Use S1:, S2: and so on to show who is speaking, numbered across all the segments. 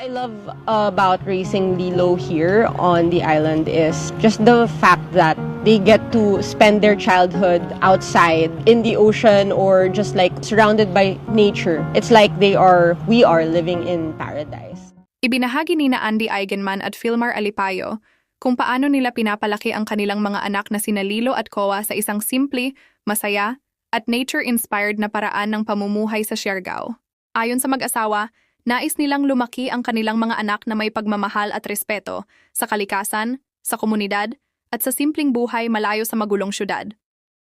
S1: I love about racing Lilo here on the island is just the fact that they get to spend their childhood outside in the ocean or just like surrounded by nature. It's like they are, we are living in paradise.
S2: Ibinahagi ni na Andy Eigenman at Filmar Alipayo kung paano nila pinapalaki ang kanilang mga anak na sina Lilo at Koa sa isang simple, masaya, at nature-inspired na paraan ng pamumuhay sa Siargao. Ayon sa mag-asawa, nais nilang lumaki ang kanilang mga anak na may pagmamahal at respeto sa kalikasan, sa komunidad, at sa simpleng buhay malayo sa magulong syudad.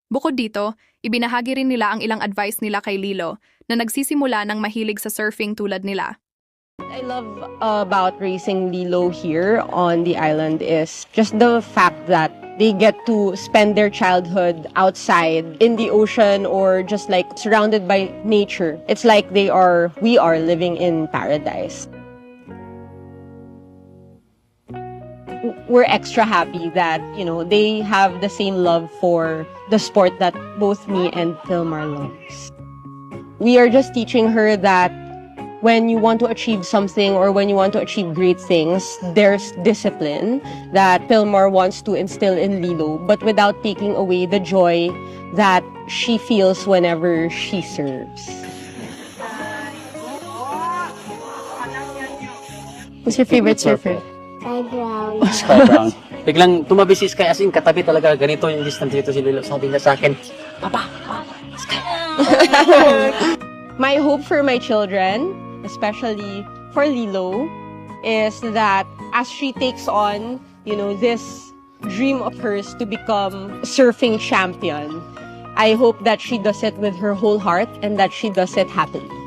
S2: Bukod dito, ibinahagi rin nila ang ilang advice nila kay Lilo na nagsisimula ng mahilig sa surfing tulad nila.
S1: I love about racing Lilo here on the island is just the fact that they get to spend their childhood outside in the ocean or just like surrounded by nature. It's like they are, we are living in paradise. We're extra happy that, you know, they have the same love for the sport that both me and Filmar loves. We are just teaching her that when you want to achieve something or when you want to achieve great things, there's discipline that Pilmar wants to instill in Lilo, but without taking away the joy that she feels whenever she serves.
S3: Who's your favorite surfer?
S4: Sky Brown.
S3: Sky Brown. Biglang tumabi si Sky as in katabi talaga ganito yung distance dito si Lilo. Sabi niya sa akin, Papa, Papa, Sky.
S1: My hope for my children, especially for Lilo, is that as she takes on, you know, this dream of hers to become surfing champion, I hope that she does it with her whole heart and that she does it happily.